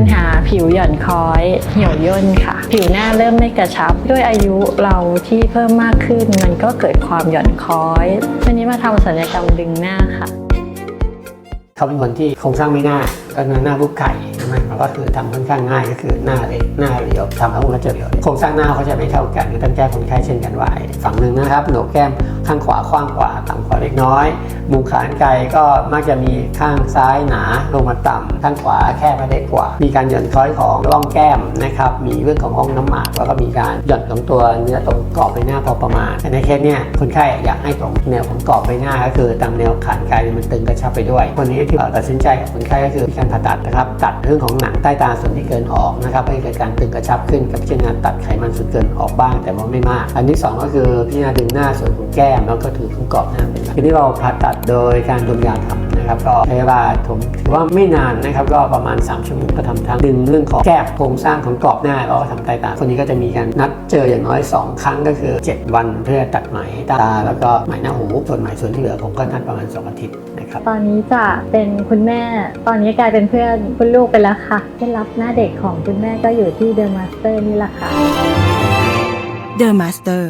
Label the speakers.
Speaker 1: ญหาผิวหย่อนคล้อย เหี่ยวย่นค่ะ ผิวหน้าเริ่มไม่กระชับ ด้วยอายุเราที่เพิ่มมากขึ้น มันก็เกิดความหย่อนคล้อยวันนี้มาทำศัลยกรรมดึงหน้าค่ะ
Speaker 2: เขาเป็นคนที่โครงสร้างไม่น่าก็คือหน้าบุกไก่ใช่ไหมมันก็คือทำค่อนข้างง่ายก็คือหน้าเล็กหน้าเรียวทำแล้วมันก็จะเรียวโครงสร้างหน้าเขาจะไม่เท่ากันก็ต้องแก้คนไข้เช่นกันไว้ฝั่งหนึ่งนะครับโหนกแก้ม ข้างขวากว้างกว่าต่ำกว่าเล็กน้อย มุมขานไกลก็มักจะมีข้างซ้ายหนาลงมาต่ำข้างขวาแคบไปเล็กกว่า มีการหย่อนคล้อยของร่องแก้มนะครับมีเรื่องของห้องน้ำหมากแล้วก็มีการหย่อนของตัวเนื้อตรงกรอบใบหน้าพอประมาณแต่ในเคสเนี่ยคนไข้อยากให้ตรงแนว กรอบใบหน้าก็คือตามแนวขานไกลมันตึงกระชับไปด้วย วันนี้ที่เราตัดสินใจกับคนไข้ก็คือการผ่าตัดนะครับตัดเรื่องของหนังใต้ตาส่วนที่เกินออกนะครับให้เกิดการตึงกระชับขึ้นกับพิจารณาตัดไขมันส่วนเกินออกบ้าง แต่ว่าไม่มาก อันที่สองก็คือพิจารณาดึงหน้าส่วนของแก้มแล้วก็ถือของกรอบหน้าเป็นหลักทีนี้เราผ่าตัดโดยการดมยาทำ นะครับก็ใช้เวลาผมถือว่าไม่นานนะครับก็ประมาณ 3 ชั่วโมงก็ทำทั้งดึงเรื่องของแก้มโครงสร้างของกรอบหน้าแล้วก็ทำใต้ตาคนนี้ก็จะมีการนัดเจออย่างน้อย 2 ครั้งก็คือ 7 วันเพื่อตัดไหมตาแล้วก็ไหมหน้าหูส่วนไหมส่วนที่เหลือผมก็นัดประมาณ 2 อาทิตย์นะครับ
Speaker 1: ตอนนี้จะเป็นคุณแม่ ตอนนี้กลายเป็นเพื่อนคุณลูกไปแล้วค่ะเคล็ดลับหน้าเด็กของคุณแม่ก็อยู่ที่เดอะมาสเตอร์นี่แหละค่ะ
Speaker 3: The Master